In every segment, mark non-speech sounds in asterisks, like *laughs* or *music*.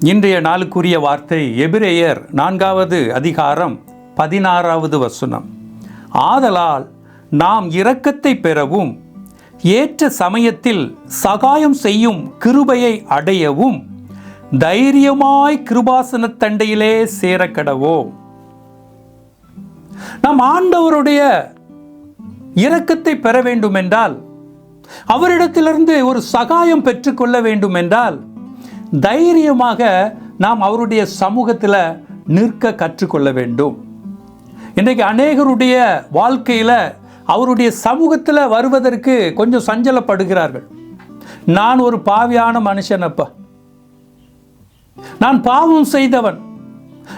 இன்றைய நாளுக்குரிய வார்த்தை எபிரேயர் நான்காவது அதிகாரம் பதினாறாவது வசனம். ஆதலால் நாம் இரக்கத்தை பெறவும் ஏற்ற சமயத்தில் சகாயம் செய்யும் கிருபையை அடையவும் தைரியமாய் கிருபாசனத் தண்டையிலே சேரக்கடவோம் நாம் ஆண்டவருடைய இரக்கத்தை பெற வேண்டும் என்றால் அவரிடத்திலிருந்து ஒரு சகாயம் பெற்றுக்கொள்ள வேண்டும் என்றால் தைரியமாக நாம் அவருடைய சமூகத்தில் நிற்க கற்றுக்கொள்ள வேண்டும். இன்றைக்கு அநேகருடைய வாழ்க்கையில் அவருடைய சமூகத்தில் வருவதற்கு கொஞ்சம் சஞ்சலப்படுகிறார்கள். நான் ஒரு பாவியான மனுஷனப்பா நான் பாவம் செய்தவன்.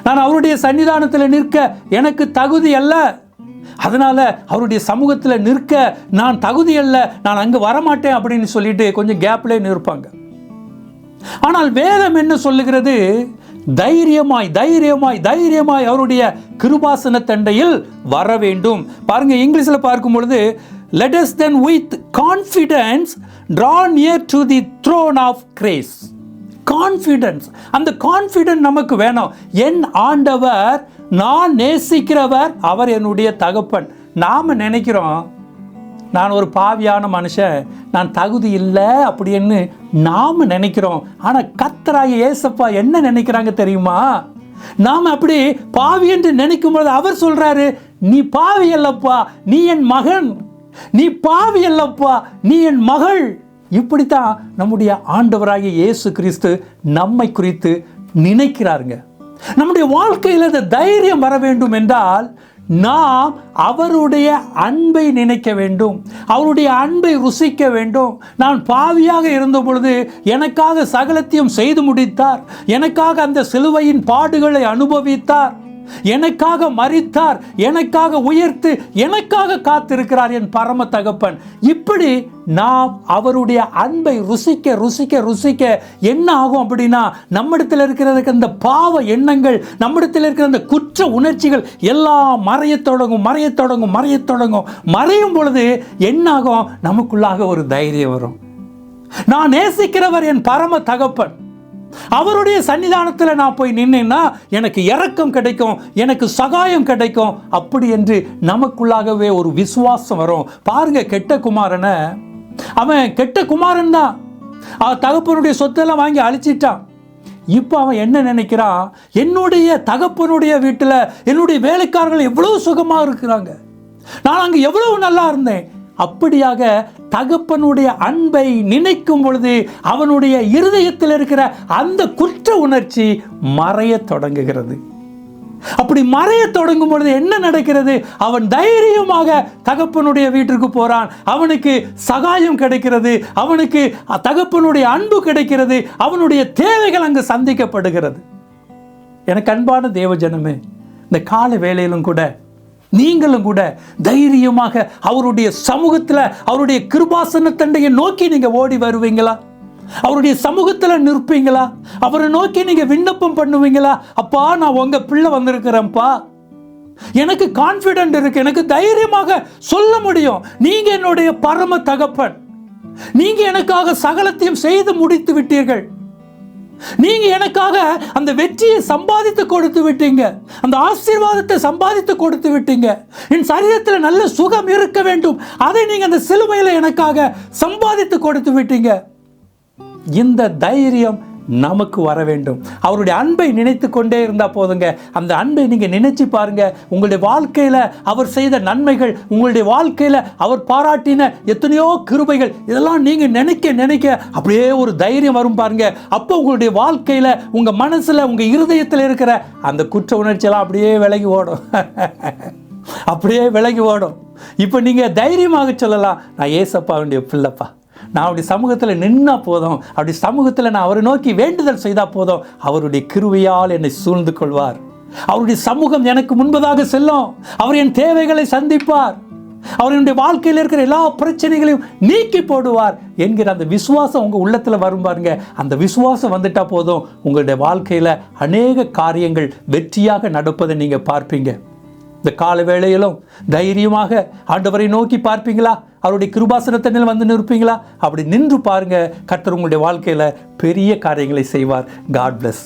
நான் அவருடைய சன்னிதானத்தில் நிற்க எனக்கு தகுதி அல்ல. அதனால அவருடைய சமூகத்தில் நிற்க நான் தகுதி அல்ல. நான் அங்கே வரமாட்டேன் அப்படின்னு சொல்லிட்டு கொஞ்சம் கேப்லேயே நிற்பாங்க. ஆனால் வேதம் என்ன சொல்லுகிறது? தைரியமாய் தைரியமாய் தைரியமாய் அவருடைய கிருபாசன தண்டையில் வர வேண்டும் பாருங்க இங்கிலீஷில் பார்க்கும் பொழுது let us then with confidence draw near to the throne of confidence அந்த கான்ஃபிடன்ஸ் நமக்கு வேணும். என் ஆண்டவர் நான் நேசிக்கிறவர் அவர் என்னுடைய தகப்பன். நாம் நினைக்கிறோம் நான் ஒரு பாவியான மனுஷன் நான் தகுதி இல்லை அப்படின்னு நாம் நினைக்கிறோம். ஆனால் கத்தராய ஏசப்பா என்ன நினைக்கிறாங்க தெரியுமா? நாம் அப்படி பாவி என்று நினைக்கும் பொழுது அவர் சொல்கிறாரு நீ பாவி அல்லப்பா நீ என் மகன். நீ பாவி அல்லப்பா நீ என் மகள். இப்படித்தான் நம்முடைய ஆண்டவராகிய இயேசு கிறிஸ்து நம்மை குறித்து நினைக்கிறாருங்க. நம்முடைய வாழ்க்கையில் இந்த தைரியம் வர வேண்டும் என்றால் நாம் அவருடைய அன்பை நினைக்க வேண்டும். அவருடைய அன்பை ருசிக்க வேண்டும். நான் பாவியாக இருந்த பொழுது எனக்காக சகலத்தையும் செய்து முடித்தார். எனக்காக அந்த சிலுவையின் பாடுகளை அனுபவித்தார். எனக்காக மறித்தார் எனக்காக உயர்த்து எனக்காக காத்திருக்கிறார் என் பரம தகப்பன். இப்படி நாம் அவருடைய அன்பை ருசிக்க ருசிக்க ருசிக்க என்ன ஆகும் அப்படின்னா நம்மிடத்தில் இருக்கிறதுக்கு அந்த பாவ எண்ணங்கள் நம்மிடத்தில் இருக்கிற அந்த குற்ற உணர்ச்சிகள் எல்லாம் மறையத் தொடங்கும் மறையத் தொடங்கும் மறையத் தொடங்கும். மறையும் பொழுது என்னாகும் நமக்குள்ளாக ஒரு தைரியம் வரும். நான் நேசிக்கிறவர் என் பரம தகப்பன். அவருடைய சன்னிதானத்தில் நான் போய் நின்னேன்னா எனக்கு இறக்கம் கிடைக்கும் எனக்கு சகாயம் கிடைக்கும். அப்படி என்று நமக்குள்ளாகவே ஒரு விசுவாசம் வரும். பாருங்க கெட்ட குமாரனை. அவன் கெட்ட குமாரன் தான். அவன் தகப்பனுடைய சொத்தெல்லாம் வாங்கி அழிச்சிட்டான். இப்போ அவன் என்ன நினைக்கிறான் என்னுடைய தகப்பனுடைய வீட்டில் என்னுடைய வேலைக்காரர்கள் எவ்வளோ சுகமாக இருக்கிறாங்க. நான் அங்கே எவ்வளோ நல்லா இருந்தேன். அப்படியாக தகப்பனுடைய அன்பை நினைக்கும் பொழுது அவனுடைய இருதயத்தில் இருக்கிற அந்த குற்ற உணர்ச்சி மறைய தொடங்குகிறது. அப்படி மறைய தொடங்கும் பொழுது என்ன நடக்கிறது? அவன் தைரியமாக தகப்பனுடைய வீட்டிற்கு போறான். அவனுக்கு சகாயம் கிடைக்கிறது. அவனுக்கு தகப்பனுடைய அன்பு கிடைக்கிறது. அவனுடைய தேவைகள் அங்கு சந்திக்கப்படுகிறது. எனக்கு அன்பான தேவஜனமே இந்த கால வேலையிலும் கூட நீங்களும் கூட தைரியமாக அவருடைய சமூகத்தில் அவருடைய கிருபாசன தண்டையை நோக்கி நீங்கள் ஓடி வருவீங்களா? அவருடைய சமூகத்தில் நிற்பீங்களா? அவரை நோக்கி நீங்கள் விண்ணப்பம் பண்ணுவீங்களா? அப்பா நான் உங்கள் பிள்ளை வந்திருக்கிறேன்ப்பா. எனக்கு கான்ஃபிடென்ட் இருக்கு எனக்கு தைரியமாக சொல்ல முடியும். நீங்க என்னுடைய பரம தகப்பன். நீங்க எனக்காக சகலத்தையும் செய்து முடித்து விட்டீர்கள். நீங்க எனக்காக அந்த வெற்றியை சம்பாதித்து கொடுத்து விட்டீங்க. அந்த ஆசீர்வாதத்தை சம்பாதித்து கொடுத்து விட்டீங்க. என் சரீரத்தில் நல்ல சுகம் இருக்க வேண்டும். அதை நீங்க அந்த சிலுவையில் எனக்காக சம்பாதித்து கொடுத்து விட்டீங்க. இந்த தைரியம் நமக்கு வர வேண்டும். அவருடைய அன்பை நினைத்து கொண்டே இருந்தால் போதுங்க. அந்த அன்பை நீங்கள் நினைச்சு பாருங்க. உங்களுடைய வாழ்க்கையில் அவர் செய்த நன்மைகள் உங்களுடைய வாழ்க்கையில் அவர் பாராட்டின எத்தனையோ கிருபைகள் இதெல்லாம் நீங்கள் நினைக்க நினைக்க அப்படியே ஒரு தைரியம் வரும் பாருங்க. அப்போ உங்களுடைய வாழ்க்கையில் உங்கள் மனசில் உங்கள் இருதயத்தில் இருக்கிற அந்த குற்ற உணர்ச்சியெல்லாம் அப்படியே விலகி ஓடும். *laughs* அப்படியே விலகி ஓடும். இப்போ நீங்கள் தைரியமாக சொல்லலாம். நான் ஏசப்பாவுடைய பிள்ளைப்பா. நான் அப்படி சமூகத்தில் நின்னா போதும். அப்படி சமூகத்தில் நான் அவரை நோக்கி வேண்டுதல் செய்தால் போதும். அவருடைய கிருவையால் என்னை சூழ்ந்து கொள்வார். அவருடைய சமூகம் எனக்கு முன்பதாக செல்லும். அவர் என் தேவைகளை சந்திப்பார். அவர் என்னுடைய வாழ்க்கையில் இருக்கிற எல்லா பிரச்சனைகளையும் நீக்கி போடுவார் என்கிற அந்த விசுவாசம் உங்கள் உள்ளத்தில் வரும் பாருங்க. அந்த விசுவாசம் வந்துட்டா போதும். உங்களுடைய வாழ்க்கையில் அநேக காரியங்கள் வெற்றியாக நடப்பதை நீங்கள் பார்ப்பீங்க. இந்த கால வேளையிலும் தைரியமாக ஆண்டவரை நோக்கி பார்ப்பீங்களா? அவருடைய கிருபாசனத்தினில் வந்து நிற்பீங்களா? அப்படி நின்று பாருங்க. கர்த்தர் உங்களுடைய வாழ்க்கையில் பெரிய காரியங்களை செய்வார். God plus